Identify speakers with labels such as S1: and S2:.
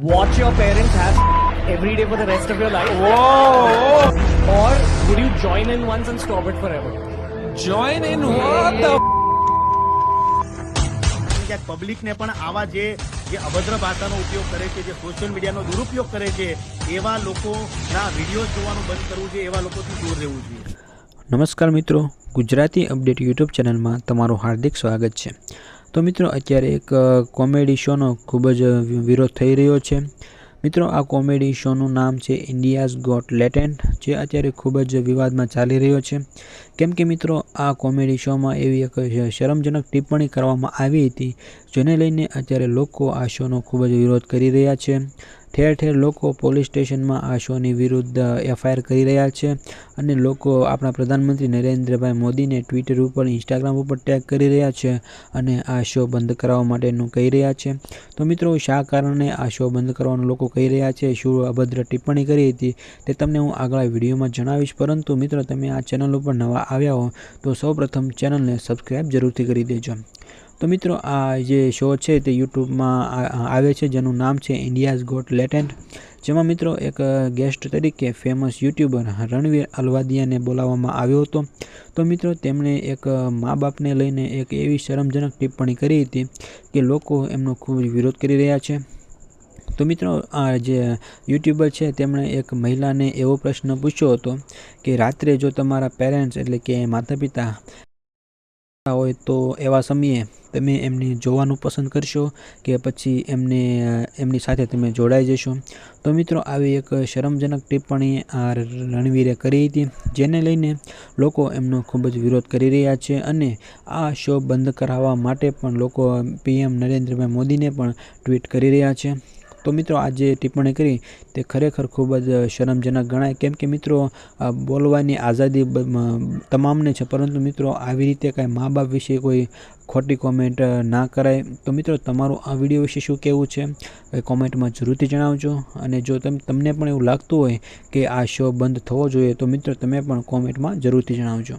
S1: watch your parents have every day for the rest of your life? Whoa! Or would you join in once and stop it forever?
S2: Join in what the
S3: ક્યાંક પબ્લિકને પણ આવા જે જે અભદ્ર ભાષાનો ઉપયોગ કરે છે જે સોશિયલ મીડિયાનો દુરુપયોગ કરે છે એવા લોકોના વીડિયો જોવાનું બંધ કરવું જોઈએ એવા લોકોથી દૂર રહેવું જોઈએ
S4: નમસ્કાર મિત્રો ગુજરાતી અપડેટ યુટ્યુબ ચેનલમાં તમારું હાર્દિક સ્વાગત છે. તો મિત્રો, અત્યારે એક કોમેડી શોનો ખૂબ જ વિરોધ થઈ રહ્યો છે. મિત્રો, આ કોમેડી શોનું નામ છે ઇન્ડિયાઝ ગોટ લેટેન્ટ, જે અત્યારે ખૂબ જ વિવાદમાં ચાલી રહ્યો છે. કેમ કે મિત્રો, આ કોમેડી શોમાં એવી એક શરમજનક ટિપ્પણી કરવામાં આવી હતી, જેને લઈને અત્યારે લોકો આ શોનો ખૂબ જ વિરોધ કરી રહ્યા છે. ઠેર ઠેર લોકો પોલીસ સ્ટેશનમાં આ શોની વિરુદ્ધ એફઆઈઆર કરી રહ્યા છે અને લોકો આપણા પ્રધાનમંત્રી નરેન્દ્રભાઈ મોદીને ટ્વિટર ઉપર, ઇન્સ્ટાગ્રામ ઉપર ટેગ કરી રહ્યા છે અને આ શો બંધ કરાવવા માટેનું કહી રહ્યા છે. તો મિત્રો, શા કારણે આ શો બંધ કરવાનું લોકો કહી રહ્યા છે? શું અભદ્ર ટિપ્પણી કરી હતી? તે તમને હું આગળ વિડીયોમાં જણાવીશ. પરંતુ મિત્રો, તમે આ ચેનલ ઉપર નવા આવ્યા હો, તો સૌપ્રથમ ચેનલને સબસ્ક્રાઈબ જરૂરથી કરી દેજો. તો મિત્રો, આ જે શો છે તે યુટ્યુબમાં આવે છે, જેનું નામ છે ઇન્ડિયાઝ ગોટ લેટેન્ટ જેમાં મિત્રો એક ગેસ્ટ તરીકે ફેમસ યુટ્યુબર રણવીર અલવાદિયાને બોલાવવામાં આવ્યો હતો. તો મિત્રો, તેમણે એક મા બાપને લઈને એક એવી શરમજનક ટિપ્પણી કરી હતી કે લોકો એમનો ખૂબ વિરોધ કરી રહ્યા છે. તો મિત્રો, આ જે યુટ્યુબર છે, તેમણે એક મહિલાને એવો પ્રશ્ન પૂછ્યો હતો કે, રાત્રે જો તમારા પેરેન્ટ્સ એટલે કે માતા પિતા હોય તો એવા સમયે તમે એમને જોવાનું પસંદ કરશો કે પછી એમને, એમની સાથે તમે જોડાઈ જશો. તો મિત્રો, આવી એક શરમજનક ટિપ્પણી આ રણવીરે કરી હતી, જેને લઈને લોકો એમનો ખૂબ જ વિરોધ કરી રહ્યા છે અને આ શો બંધ કરાવવા માટે પણ લોકો પીએમ નરેન્દ્રભાઈ મોદીને પણ ટ્વીટ કરી રહ્યા છે. તો મિત્રો, આ જે ટિપ્પણી કરી તે ખરેખર ખૂબ જ શરમજનક ગણાય. કેમ કે મિત્રો બોલવાની આઝાદી તમામને છે, પરંતુ મિત્રો, આવી રીતે કાંઈ મા બાપ વિશે કોઈ ખોટી કોમેન્ટ ના કરાય. તો મિત્રો, તમારું આ વીડિયો વિશે શું કહેવું છે, એ કોમેન્ટમાં જરૂરથી જણાવજો. અને જો તમ, તમને પણ એવું લાગતું હોય કે આ શો બંધ થવો જોઈએ, તો મિત્રો, તમે પણ કોમેન્ટમાં જરૂરથી જણાવજો.